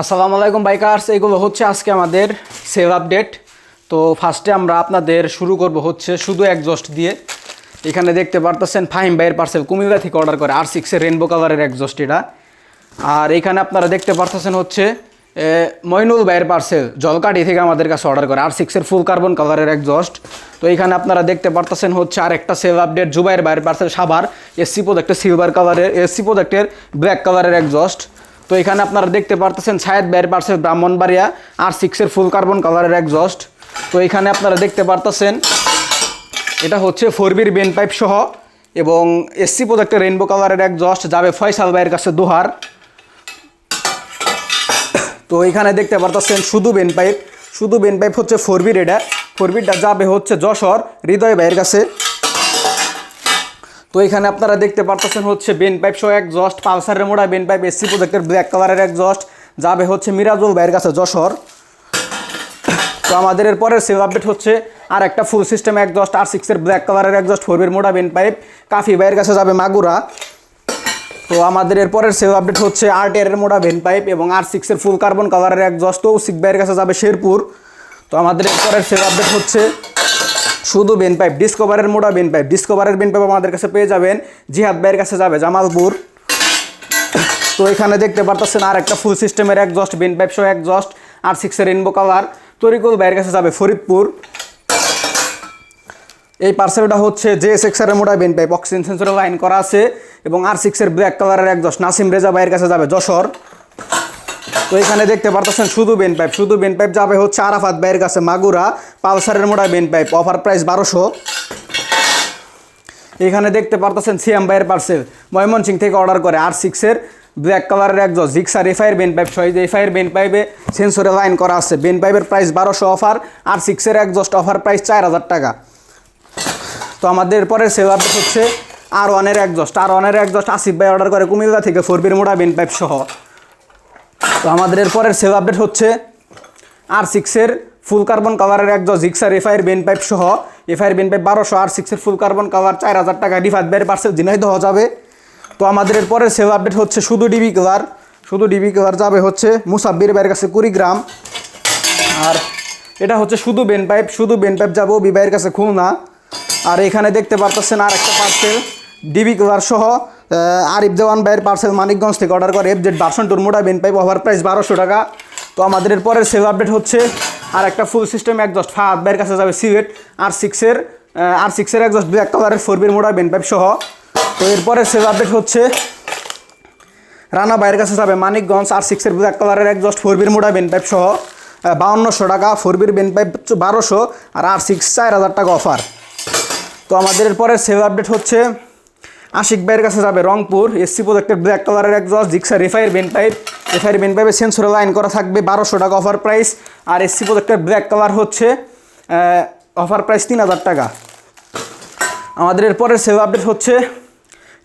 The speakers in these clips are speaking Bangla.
আসসালামু আলাইকুম বাইকার্স। এগুলো হচ্ছে আজকে আমাদের সেল আপডেট তো ফার্স্টে আমরা আপনাদের শুরু করব হচ্ছে শুধু একজস্ট দিয়ে। এখানে দেখতে পারতেছেন ফাহিম ভাইয়ের পার্সেল কুমিল্লা থেকে অর্ডার করে আর সিক্সের রেনবো কালারের একজস্ট এটা। আর এখানে আপনারা দেখতে পারতেছেন হচ্ছে এ, মইনুল ভাইয়ের পার্সেল জলকাঠি থেকে আমাদের কাছে অর্ডার করে আর সিক্সের ফুল কার্বন কালারের একজস্ট তো এখানে আপনারা দেখতে পারতেছেন হচ্ছে আর একটা সেল আপডেট জুবাইয়ের ভাইয়ের পার্সেল সাবার এসসি প্রোডাক্টের সিলভার কালারের এসসি প্রোডাক্টের ব্ল্যাক কালারের একজস্ট তো এখানে আপনারা দেখতে পারতেছেন ছায়াদ ব্যার পার্সেল ব্রাহ্মণবাড়িয়া আর সিক্সের ফুল কার্বন কালারের একজস্ট তো এখানে আপনারা দেখতে পারতেছেন, এটা হচ্ছে ফোর বির বেন পাইপ সহ এবং এসসি প্রোডাক্টের রেনবো কালারের একজস্ট যাবে ফয়সাল ভাইয়ের কাছে দুহার। তো এখানে দেখতে পারতেছেন শুধু বেন পাইপ শুধু বেন পাইপ হচ্ছে ফোর বির এটা ফোর বিরটা যাবে হচ্ছে যশোর, হৃদয় ভাইয়ের কাছে। তো এখানে আপনারা দেখতে পারতেছেন হচ্ছে বেন পাইপ সহ একজস্ট পালসারের মোড়া বেন পাইপ এসসি প্রোডাক্টের ব্ল্যাক কালারের একজস্ট যাবে হচ্ছে মিরাজুল ভাইয়ের কাছে যশোর। তো আমাদের এর পরের সেল আপডেট হচ্ছে আর একটা ফুল সিস্টেম একজস্ট আর সিক্সের ব্ল্যাক কালারের একজস্ট ফোরবের মোড়া বেন পাইপ। কাফি ভাইয়ের কাছে যাবে মাগুরা। তো আমাদের এরপরের সেল আপডেট হচ্ছে আর টেরের মোড়া ভেন পাইপ এবং আর সিক্সের ফুল কার্বন কালারের একজস্ট তৌসিক ভাইয়ের কাছে যাবে শেরপুর। তো আমাদের এরপরের সেল আপডেট হচ্ছে শুধু বেন পাইপ ডিসকভারের মোড়া বেন পাইপ ডিসকভারের বেন পাইপ আমাদের কাছে পেয়ে যাবেন জিহাদ ভাইয়ের কাছে যাবে, জামালপুর। তো এখানে দেখতে পারতেছেন আর একটা ফুল সিস্টেমের একজস্ট বেন পাইপ সহ একজস্ট আর সিক্সের রেনবো কালার তরিকুল ভাইয়ের কাছে যাবে ফরিদপুর। এই পার্সেলটা হচ্ছে জে এস এক্সারের মোটা বেন পাইপ অক্সিজেন সেন্সরে লাইন করা আছে। এবং আর সিক্সের ব্ল্যাক কালারের একজস্ট নাসিম রেজা ভাইয়ের কাছে যাবে যশোর। তো এখানে দেখতে পারতেছেন শুধু বেন পাইপ শুধু বেন পাইপ যাবে হচ্ছে আরাফাত ভাইয়ের কাছে, মাগুরা, পালসারের মোটা বেন পাইপ অফার প্রাইস বারোশো। এখানে দেখতে পারতেছেন সিএম ভাইয়ের পার্সেল ময়মনসিং থেকে অর্ডার করে আর সিক্সের ব্ল্যাক কালারের একজন জিক্সার এফআইয়ের বেন পাইপ সহ এফআইয়ের বেন পাইপে সেন্সরে লাইন করা আছে। বেন পাইপের প্রাইস বারোশো অফার আর সিক্সের একজস্ট অফার প্রাইস চার হাজার টাকা। তো আমাদের পরের সেল আপডেট হচ্ছে আর ওয়ানের একজস্ট আর ওয়ানের একজস্ট আসিফ ভাই অর্ডার করে কুমিল্লা থেকে, ফোরবির মোড়া বেন পাইপ সহ। তো আমাদের এর পরের সেল আপডেট হচ্ছে আর সিক্সের ফুল কার্বন কালারের একজস্ট জিক্সার এফআইয়ের বেন পাইপ সহ। এফআইয়ের বেন পাইপ বারোশো আর সিক্সের ফুল কার্বন কাভার চার হাজার টাকা রিফাত ভাইয়ের পার্সেল ঝিনাইদহ যাবে। তো আমাদের এর পরের সেল আপডেট হচ্ছে শুধু ডিবি কালার শুধু ডিবি কালার যাবে হচ্ছে মুসাব্বির ভাইয়ের কাছে কুড়িগ্রাম। আর এটা হচ্ছে শুধু বেন পাইপ শুধু বেন পাইপ যাব বিবাহের কাছে খুলনা। আর এখানে দেখতে পারতেছেন আর একটা পার্সেল ডিবি কালার সহ। আরিফ দেওয়ান ভাইয়ের পার্সেল মানিকগঞ্জ থেকে অর্ডার করে এফজেড ভার্সন টুরমোটা বেন পাইপ ওভার প্রাইস বারোশো টাকা। তো আমাদের এর পরের সেল আপডেট হচ্ছে, আর একটা ফুল সিস্টেম একজস্ট ফাহাদ ভাইয়ের কাছে যাবে সিভেট আর সিক্সের আর সিক্সের একজস্ট ব্ল্যাক কালারের ফোর ফোরবির মোড়া বেন পাইপ সহ। তো এরপরের সেল আপডেট হচ্ছে, রানা ভাইয়ের কাছে যাবে মানিকগঞ্জ আর সিক্সের ব্ল্যাক কালারের একজস্ট ফোর বির মোড়া বেন পাইপ সহ বাউন্নশো টাকা ফোর বির বেন পাইপ বারোশো, আর আর সিক্স চার হাজার টাকা অফার তো আমাদের এরপরে সেল আপডেট হচ্ছে আশিক ভাইয়ের কাছে যাবে রংপুর এসসি প্রোজেক্টের ব্ল্যাক কালারের একজস্ট জিক্সা রেফাইয়ের বেন পাইপ রেফাইয়ের বেন পাইপে সেন্সরে লাইন করা থাকবে বারোশো টাকা অফার প্রাইস আর এসসি প্রোজেক্টের ব্ল্যাক কালার হচ্ছে অফার প্রাইস তিন হাজার টাকা। আমাদের এরপরের সেল আপডেট হচ্ছে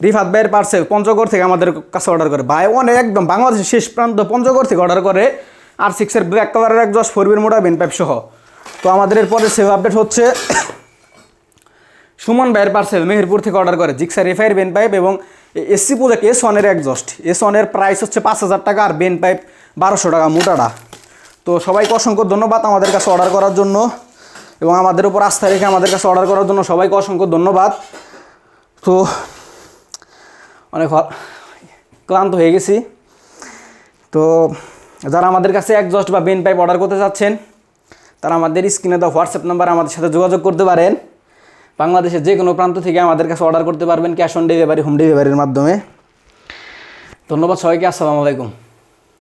রিফাত ভাইয়ের পার্সেল পঞ্চগড় থেকে আমাদের কাছে অর্ডার করে। ভাই, অনেক একদম বাংলাদেশের শেষ প্রান্ত পঞ্চগড় থেকে অর্ডার করে আর সিক্সের ব্ল্যাক কালারের এক দশ ফোরবির মোটা বেন পাইপ সহ। তো আমাদের এরপরের সেল আপডেট হচ্ছে সুমন ভাইয়ের পার্সেল মেহেরপুর থেকে অর্ডার করে। জিক্সার এফআইয়ের বেন পাইপ এবং এসসি প্রোজেক্ট এস ওয়ানের একজস্ট এস ওয়ানের প্রাইস হচ্ছে পাঁচ হাজার টাকা আর বেন পাইপ বারোশো টাকা মোটাটা। তো সবাইকে অসংখ্য ধন্যবাদ আমাদের কাছে অর্ডার করার জন্য এবং আমাদের উপর আস্থা রেখে আমাদের কাছে অর্ডার করার জন্য সবাইকে অসংখ্য ধন্যবাদ। তো অনেক ক্লান্ত হয়ে গেছি। তো যারা আমাদের কাছে একজস্ট বা বেন পাইপ অর্ডার করতে চাচ্ছেন, তারা আমাদের স্ক্রিনে দেওয়া হোয়াটসঅ্যাপ নাম্বার আমাদের সাথে যোগাযোগ করতে পারেন। বাংলাদেশের যে কোনো প্রান্ত থেকে আমাদের কাছে অর্ডার করতে পারবেন ক্যাশ অন ডেলিভারি হোম ডেলিভারির মাধ্যমে। ধন্যবাদ সবাইকে, আসসালামু আলাইকুম।